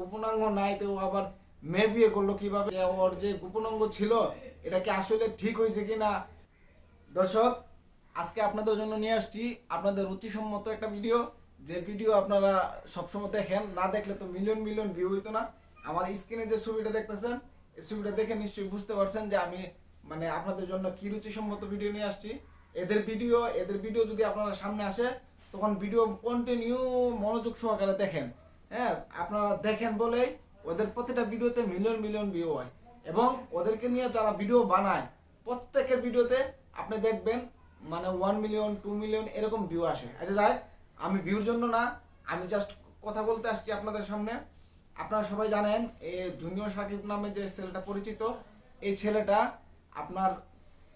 গোপনাঙ্গ নাই, তো আবার মেয়ে বিয়ে করল কীভাবে? ওর যে গোপনাঙ্গ ছিল, এটা কি আসলে ঠিক হয়েছে কিনা দর্শক, আজকে আপনাদের জন্য নিয়ে আসছি আপনাদের রুচিসম্মত একটা ভিডিও। যে ভিডিও আপনারা সবসময় দেখেন, না দেখলে তো মিলিয়ন মিলিয়ন ভিউ হইতো না। আমার স্ক্রিনে যে ছবিটা দেখতেছেন এই ছবিটা দেখে নিশ্চয়ই বুঝতে পারছেন যে আমি মানে আপনাদের জন্য কি রুচিসম্মত ভিডিও নিয়ে আসছি। এদের ভিডিও এদের ভিডিও যদি আপনারা সামনে আসে, তখন ভিডিও কন্টিনিউ মনোযোগ সহকারে দেখেন। হ্যাঁ আপনারা দেখেন বলেই ওদের প্রতিটা ভিডিওতে মিলিয়ন মিলিয়ন ভিউ হয়। এবং ওদেরকে নিয়ে যারা ভিডিও বানায়, প্রত্যেকের ভিডিওতে আপনি দেখবেন মানে ওয়ান মিলিয়ন টু মিলিয়ন এরকম ভিউ আসে। আচ্ছা যাই আমি ভিউর জন্য না, আমি জাস্ট কথা বলতে আসছি আপনাদের সামনে। আপনারা সবাই জানেন এই জুনিয়র সাকিব নামে যে ছেলেটা পরিচিত, এই ছেলেটা আপনার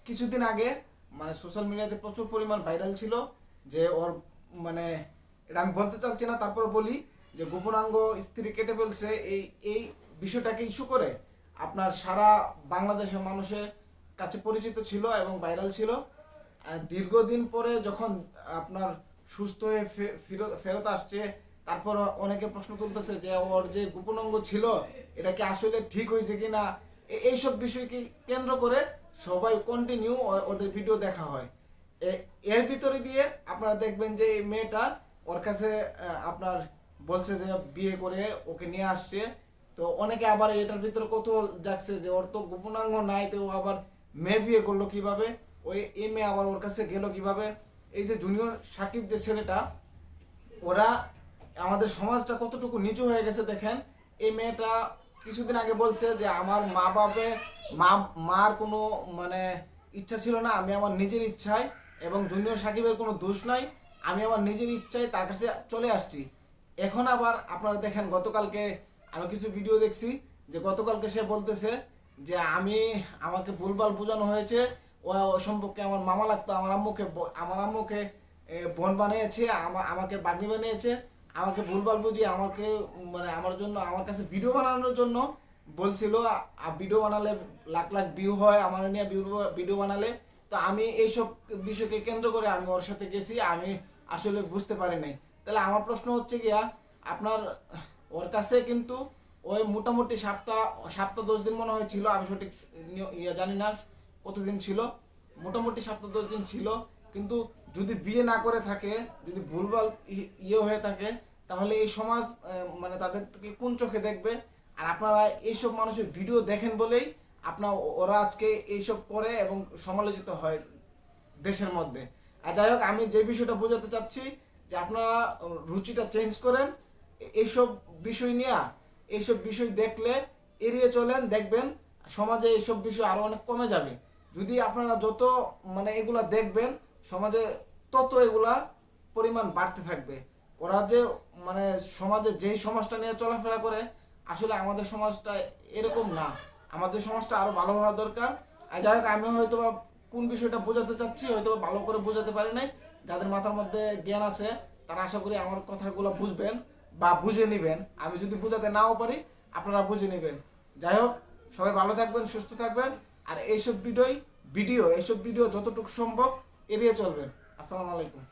কিছুদিন আগে মানে সোশ্যাল মিডিয়াতে প্রচুর পরিমাণ ভাইরাল ছিল, যে ওর মানে এটা আমি বলতে চাচ্ছি না, তারপর বলি যে গোপনাঙ্গ স্ত্রী কেটে ফেলছে, এই এই বিষয়টাকে ইস্যু করে আপনার সারা বাংলাদেশের মানুষের কাছে পরিচিত ছিল এবং ভাইরাল ছিল। দীর্ঘদিন পরে যখন আপনার সুস্থ হয়ে ফিরত আসছে, তারপর অনেকে প্রশ্ন তুলতেছে যে, ওর যে গোপনাঙ্গ ছিল, এটা কি আসলে ঠিক হয়েছে কিনা? এইসব বিষয়কে কেন্দ্র করে সবাই কন্টিনিউ ওদের ভিডিও দেখা হয়। এর ভিতরে দিয়ে আপনারা দেখবেন যে এই মেয়েটা ওর কাছে আপনার বলছে যে বিয়ে করে ওকে নিয়ে আসছে। তো অনেকে আবার এটার ভিতরে কত যাচ্ছে যে ওর তো গোপনাঙ্গ নাই, তো আবার মেয়ে বিয়ে করল কীভাবে? ওই এ মেয়ে আবার ওর কাছে গেল কীভাবে? এই যে জুনিয়র সাকিব যে ছেলেটা, ওরা আমাদের সমাজটা কতটুকু নিচু হয়ে গেছে দেখেন। এই মেয়েটা কিছুদিন আগে বলছে যে আমার মা বাবে মা, মার কোনো মানে ইচ্ছা ছিল না, আমি আমার নিজের ইচ্ছায় এবং জুনিয়র সাকিবের কোনো দোষ নাই, আমি আমার নিজের ইচ্ছায় তার কাছে চলে আসছি। এখন আবার আপনারা দেখেন, গতকালকে আমি কিছু ভিডিও দেখছি, যে গতকালকে সে বলতেছে যে আমি, আমাকে ভুলভাল বোঝানো হয়েছে, ও সম্পর্কে আমার মামা লাগতো, আমার আম্মুকে আমার আম্মুকে বোন বানিয়েছে, আমা- আমাকে বাগনি বানিয়েছে, আমাকে ভুলভাল বুঝিয়ে আমাকে মানে আমার জন্য, আমার কাছে ভিডিও বানানোর জন্য বলছিল ভিডিও বানালে লাখ লাখ ভিউ হয়, আমার নিয়ে ভিডিও বানালে। তো আমি এইসব বিষয়কে কেন্দ্র করে আমি ওর সাথে গেছি, আমি আসলে বুঝতে পারি নাই। তাহলে আমার প্রশ্ন হচ্ছে গিয়া, আপনার, ওর কাছে কিন্তু ওই মোটামুটি সপ্তাহ সপ্তাহ দশ দিন মনে হয় ছিল, আমি সঠিক ইয়ে জানি না কতদিন ছিল। মোটামুটি সপ্তাহ দশ দিন ছিল, কিন্তু যদি বিয়ে না করে থাকে, যদি ভুলভাল ইয়ে হয়ে থাকে, তাহলে এই সমাজ মানে তাদেরকে কোন চোখে দেখবে? আর আপনারা এইসব মানুষের ভিডিও দেখেন বলেই আপনার ওরা আজকে এইসব করে এবং সমালোচিত হয় দেশের মধ্যে। আর যাই হোক, আমি যে বিষয়টা বোঝাতে চাচ্ছি যে আপনারা রুচিটা চেঞ্জ করেন এইসব বিষয় নিয়ে, এইসব বিষয় দেখলে এড়িয়ে চলেন, দেখবেন সমাজে এইসব বিষয় আরও অনেক কমে যাবে। যদি আপনারা যত মানে এগুলা দেখবেন, সমাজে তত এগুলা পরিমাণ বাড়তে থাকবে। ওরা যে মানে সমাজে যেই সমাজটা নিয়ে চলাফেরা করে, আসলে আমাদের সমাজটা এরকম না। আমাদের সমাজটা আরও ভালো হওয়া দরকার। আর যাই হোক আমি হয়তো কোন বিষয়টা বোঝাতে চাচ্ছি হয়তো ভালো করে বোঝাতে পারি নাই। যাদের মাথার মধ্যে জ্ঞান আছে, তারা আশা করি আমার কথাগুলো বুঝবেন বা বুঝে নেবেন। আমি যদি বুঝাতে নাও পারি, আপনারা বুঝে নেবেন। যাই হোক, সবাই ভালো থাকবেন, সুস্থ থাকবেন। আর এইসব ভিডিওই ভিডিও, এইসব ভিডিও যতটুকু সম্ভব এড়িয়ে চলবেন। আসসালামু আলাইকুম।